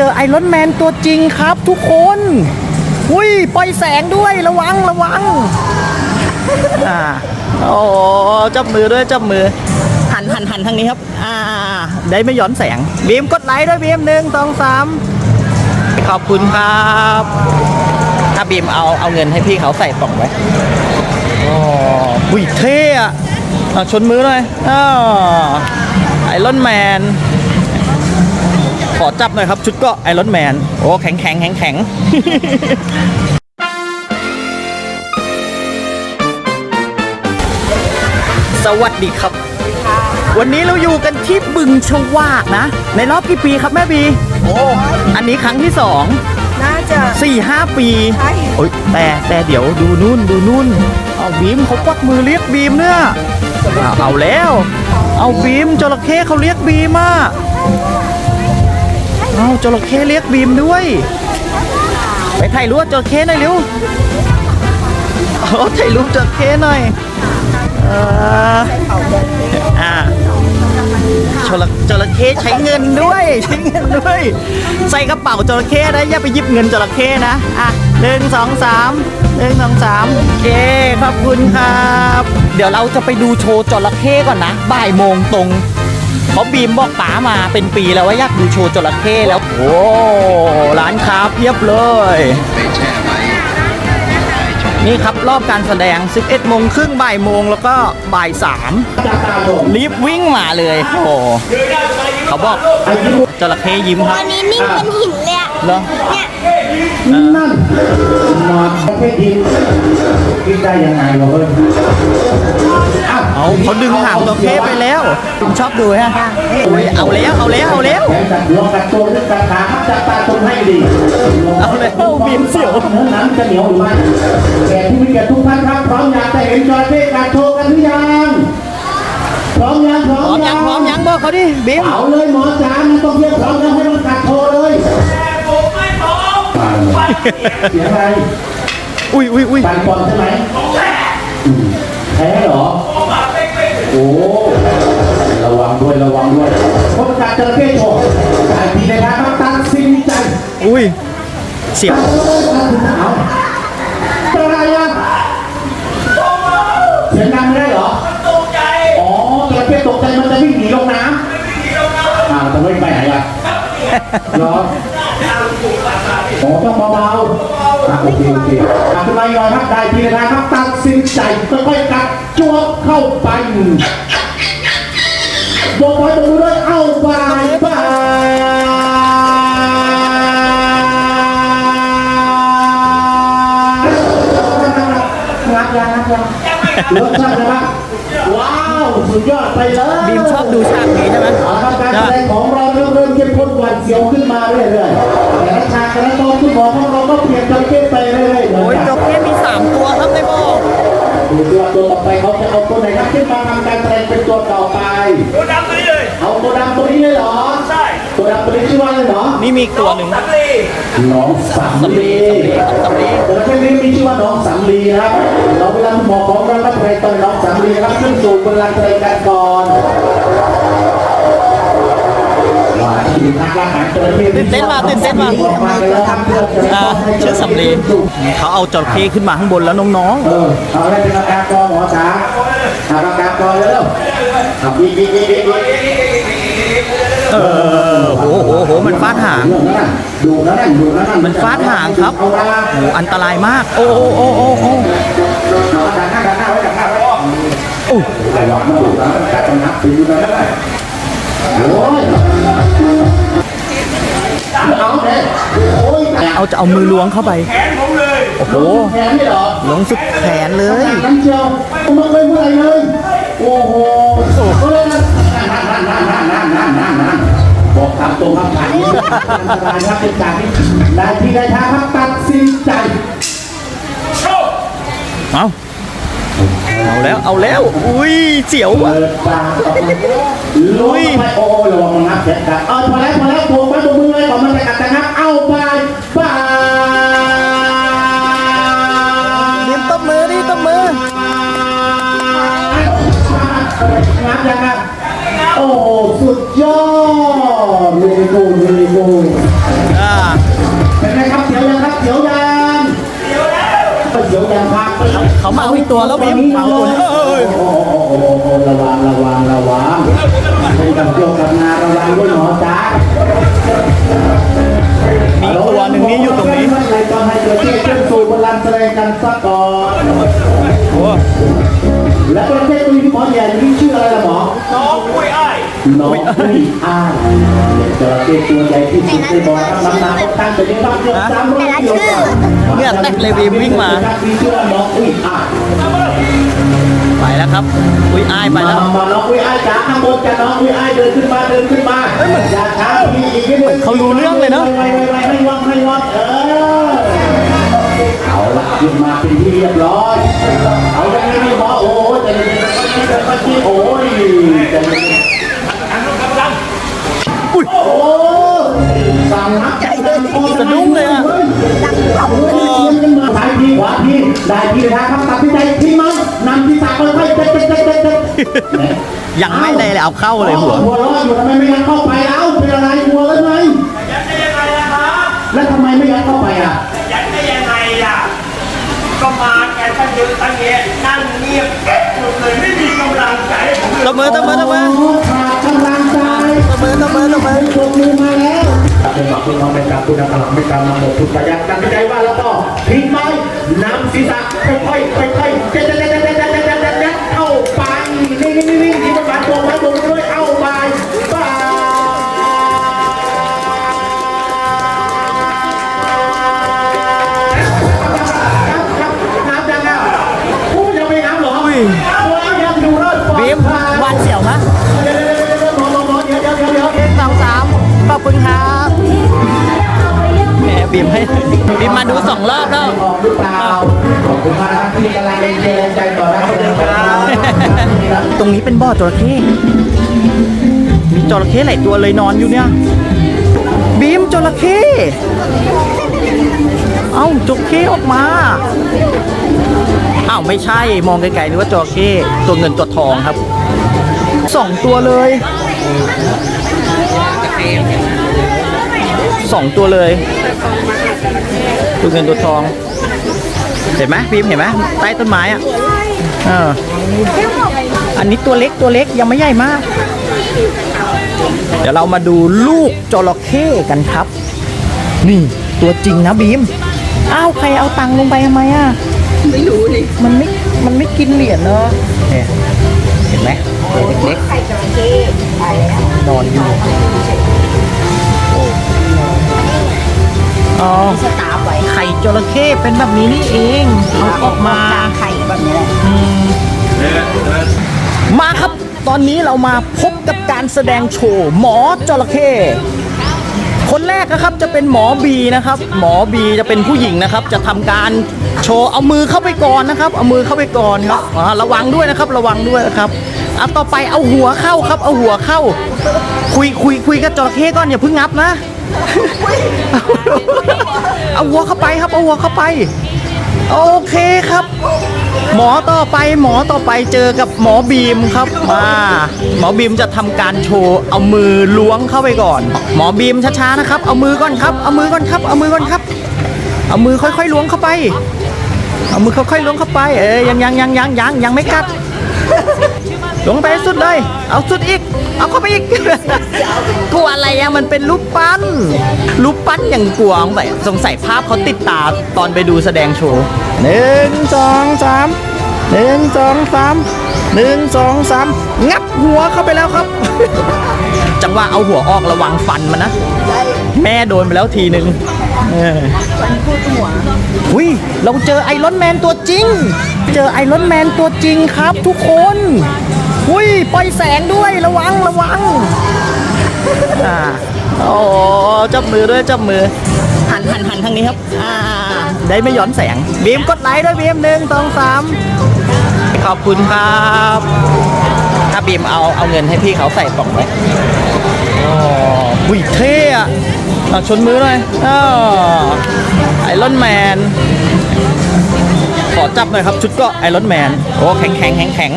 จอไอรอนแมนตัวจริงครับทุกคนอุ้ยปล่อยแสงด้วยระวังระวังอ่าโอ้จับมือด้วยจับมือ หันหันหันทางนี้ครับ อ่า ได้ไม่ย้อนแสงบีมกดไลค์ด้วยบีมหนึ่งสองสามขอบคุณครับถ้าบีมเอาเอาเงินให้พี่เขาใส่กล่องไว้อ๋ออุ้ยเท่อะชนมือหน่อยอ้าไอรอนแมน ขอจับหน่อยครับ ชุดเก็ไอรอนแมน โอ้ แข็งแข็งแข็งแข็งสวัสดีครับ วันนี้เราอยู่กันที่บึงชวากนะ ในรอบกี่ปีครับแม่บี โอ้ อันนี้ครั้งที่สอง น่าจะ สี่ห้าปีใช่ โอ้ยแต่แต่เดี๋ยวดูนู่นดูนู่น เอาบีมเขาควักมือเรียกบีมเนี่ยเอาเอาแล้ว เอาบีมจระเข้เขาเรียกบีมอะเอาจระเข้เรียกบีมด้วย ไปถ่ายรูปจระเข้หน่อยเร็วเอาถ่ายรูปจระเข้หน่อยเอออ่าจระจระเข้ใช้เงินด้วยใช้เงินด้วย ใส่กระเป๋าจระเข้นะอย่าไปยิบเงินจระเข้นะอะหนึ่งสองสามหนึ่งสองสามโอเคขอบคุณครับ เดี๋ยวเราจะไปดูโชว์จระเข้ก่อนนะบ่ายโมงตรง เพราะบีมบอกป๋ามาเป็นปีแล้วว่าอยากดูโชว์จระเข้แล้ว โอ้ร้านค้าเพียบเลย นี่ครับรอบการแสดง 11โมงครึ่งบ่ายโมงแล้วก็บ่ายสามรีบวิ่งมาเลยโอ้โหเขาบอกจระเข้ยิ้มครับ วันนี้นิ่งเป็นหินเลยอะเหรอ เนี่ย นั่นนอนประเภทกินกินได้ยังไงวะเฮ้ยอ้าวเอาเขาดึงหางจระเข้ไปแล้วผมชอบดูฮะโอ้ยเอาแล้วเอาแล้วเอาแล้วแขนกัดหัวกัดตัวกัดขาจับตาตรงให้ดีเอาแล้วบีมเสียวเนื้อหนังจะเหนียวหรือไม่แขกผู้มีเกียรติทุกท่านครับพร้อมอยากจะเห็นจระเข้กัดโชว์กันหรือยังพร้อมยังพร้อพร้อมมยังพร้อมยังบอกเขาดิบีมเอาเลยหมอจ๋านักท่องเที่ยวพร้อมแล้วให้มันกั เสียงอะไรอุ้ยอุ้ยอุ้ยปันบอลใช่ไหมอืมแพ้เหรอ โอ้ระวังด้วยระวังด้วยพบการจระเข้โชว์การทีในทางตัดสินใจอุ้ยเสียวเอาเป็นอะไรอะเสียงดังไม่ได้เหรอตกใจอ๋อจระเข้ตกใจมันจะวิ่งหนีลงน้ำอ้าวจะวิ่งไปไหนอะเหรอ โอ้ต้องเบาๆอะโอเคโอเคอะขึ้นมาอีกหน่อยครับได้ทีนทางครับ ตัดสินใจค่อยๆกัดจวบเข้าไปบอกไว้ตรงนู้นเลยเอาไปไปงัดยังงัดยังรสชาตินะครับว้า สุดยอดไปเลยบีมชอบดูฉากนี้ใช่ไหมเอาละครับการใช่แสปะดงของเราเริ่มเริ่มเข้มข้นหวานเสียวขึ้นมาเรื่อยๆแต่ละฉากแต่ละตอนคุณหมอของเราก็เปลี่ยนจระเข้ไปเรื่อยๆเหมือนโอ้ยกันจระเข้มีสามตัวครับในบ่อดูสิว่าตัวต่อไปเขาจะเอาตัวไหนครับขึ้นมาทำการแสดงเป็นตัวต่อไปตัวดำตัวนี้เลยเอาตัวดำตัวนี้เลยเหรอใช่ ตัวดำตัวนี้ชื่อว่าอะไรเหรอนี่มีอีกตัวหนึ่งสำลีน้องสำลีสำลีจระเข้นี้มีชื่อว่าน้องสำลีนะครับเราเวลาคุณหมอของเราก็แสดงตอนน้องสำลีนะครับขึ้นสู่บนลานแสดงกันก่อนว่าที่นักล่าหาจระเข้ตื่นเต้นมาตื่นเต้นมา ออกมาแล้วครับเพื่อจะอ่าให้ชื่อสำลีเขาเอาจระเข้ขึ้นมาข้างบนแล้วน้องเออเอาให้เป็นอาการกอหมอจ๋าเอาอาการกอเร็วๆเอาบีบบีบบีบบีบบีบๆ เออโหโหโหมันฟาดหางเรื่องนั้นน่ะดูนั่นน่ะดูนั่นน่ะมันฟาดหางครับเอาละโอันตรายมาก โอ้โอ้โอ้โอ้โอ้เอาดันหน้าดันหน้าไว้ดันหน้าไว้โอ้ไอ้หลอดมันดูแล้วมันกัดมันนับไปดูนั่นน่ะโอ้ยเอาเด้โอ้ยเอาจะเอามือล้วงเข้าไปแขนผมเลยโอ้โหแขนนี่เหรอล้วงสุดแขนเลยน้ำเจียวมันไม่เมื่อยเลยโอ้โห โอ้ยนั่นนั่นนั่นนั่นนั่นนั่นนั่นบอกคำตรงคำถามนี้อันตรายครับเป็นการที่นายที่ได้ทางครับตัดสินใจเอาเอาแล้วเอาแล้ว อุ้ยเสียวเปิอะดปากออกมาลุยไปโอ้ระวังมันงับเสร็จกันเออพอแล้วพอแล้วโผล่มาตรงมือเลยก่อนมันจะกัดนะครับ เอาไปไป เขามาเอาอีกตัวแล้วบีมเอาตัวนี้เอ้ยโอ้โหระวังระวังระวังเป็นกับเกี่ยวกับงานระวังด้วยหมอจ้ามีตัวหนึ่งนี่อยู่ตรงนี้ในตอนให้เกิดที่ขึ้นสู่บนลานแสดงกันสัก น้องกุ้ยอ้ายจระเข้ตัวใหญ่ที่สุดในบ่อน้ำหน้ำก็ตั้งแต่ในบ้านเกือบสามร้อยกิโลกรัมเนี่ยแตกเลยบีวิ่งมามีชื่อน้องกุ้ยอ้ายไปแล้วครับ อุ้ยอ้ายไปแล้วมาน้องกุ้ยอ้ายจ๋าข้างบนจะน้องกุ้ยอ้ายเดินขึ้นมาเดินขึ้นมาเฮ้ย่าช้ามีอีกนิดนึงเขารู้เรื่องเลยเนอะไวไวไวไม่ว่างไม่ว่างเออเอาละขึ้นมาเป็นที่เรียบร้อยเอาอย่างนี้ไม่พอโอ้ยจะเดินจะไปที่โอ้ ได้ทีเลยนะครับตัดสินใจทีมันนำที่สามค่อยๆเจ็ดเจ็ดเจ็ดเจ็ดเจ็ดยังไม่เลยเลยเอาเข้าเลยหัวหัวเร้อนอยู่ทำไมไม่ยัดเข้าไปเอ้าเป็นอะไรหัวแล้วไงยัดได้ยังไงล่ะครับ แล้วทำไมไม่ยัดเข้าไปอะยัดได้ยังไงล่ะก็มาแกตั้งเยอะตั้งแยะนั่งเงียบเก็บหมดเลยไม่มีกำลังใจผมเลยตบมือตบมือตบมือโขาดกำลังใจตบมือตบมือตบมือปรบมือมาแล้วเป็นหวังพี่น้องเป็นการคุณธรรมเป็นการนำหมดพุทธยันตัดสินใจว่าแล้วก็ทิ้งไม้ นำศีรษะค่อยๆค่อยๆเจ็ดเจ็ดเจ็ บีมให้บีมมาดูสองรอบแล้วออกหรือเปล่าขอบคุณมากนะครับที่กำลังเป็นแรงใจต่อนะครับตรงนี้เป็นบ่อจระเข้มีจระเข้หลายตัวเลยนอนอยู่เนี่ย บีมจระเข้เอ้าจระเข้ออกมาอ้าวไม่ใช่มองไกลๆนึกว่าจระเข้ตัวเงินตัวทองครับสองตัวเลย สองตัวเลยตัวเงินตัวทอง เห็นไหมบีมเห็นไหมใต้ต้นไม้อะเอออันนี้ตัวเล็กตัวเล็กยังไม่ใหญ่มาก เดี๋ยวเรามาดูลูกจระเข้กันครับ นี่ตัวจริงนะบีมอ้าวใครเอาตังค์ลงไปทำไมอะไม่รู้นี่มันไม่มันไม่กินเหรียญเนอะเห็นไหมตัวเล็กๆนอนอยู่ อ๋อสตาร์ฟไว้ไข่จระเข้เป็นแบบนี้นี่เองเอาออกมากลางไข่แบบนี้แหละมาครับ ตอนนี้เรามาพบกับการแสดงโชว์หมอจระเข้คนแรกนะครับจะเป็นหมอบีนะครับ หมอบีจะเป็นผู้หญิงนะครับ จะทำการโชว์เอามือเข้าไปก่อนนะครับ เอามือเข้าไปก่อนครับอ่าระวังด้วยนะครับ ระวังด้วยนะครับอะต่อไปเอาหัวเข้าครับ เอาหัวเข้า คุยคุยคุยกับจระเข้ก่อนอย่าเพิ่งงับนะ เอาหัวเข้าไปครับเอาหัวเข้าไป โอเคครับ หมอต่อไปหมอต่อไปเจอกับหมอบีมครับมาหมอบีมจะทำการโชว์เอามือล้วงเข้าไปก่อน หมอบีมช้าๆนะครับ เอามือก่อนครับ เอามือก่อนครับ เอามือก่อนครับ เอามือค่อยๆล้วงเข้าไป เอามือค่อยๆล้วงเข้าไป เอ้ยยังยังยังยังยังยังไม่กัด ล้วงไปให้สุดเลย เอาสุดอีก เอาเข้าไปอีก กลัวอะไรอะมันเป็นรูปปั้น รูปปั้นอย่างกลัวสงสัยสงสัยภาพเขาติดตาตอนไปดูแสดงโชว์หนึ่งสองสามหนึ่งสองสามหนึ่งสองสามงับหัวเข้าไปแล้วครับ จังหวะเอาหัวออกระวังฟันมันนะ แม่โดนไปแล้วทีหนึ่งเอออุ้ยเราเจอไอรอนแมนตัวจริง เจอไอรอนแมนตัวจริงครับทุกคน อุ้ยปล่อยแสงด้วยระวังระวังอ่าโอ้จับมือด้วยจับมือ หันหันหันทางนี้ครับ อ่า ได้ไม่ย้อนแสงบีมกดไลค์ด้วยบีมหนึ่งสองสามขอบคุณครับถ้าบีมเอาเอาเงินให้พี่เขาใส่กล่องไว้อ๋ออุ้ยเท่อะเอาชนมือหน่อยอ๋อไอรอนแมน ขอจับหน่อยครับ ชุดก็ไอรอนแมนโอ้แข็งแข็งแข็งแข็ง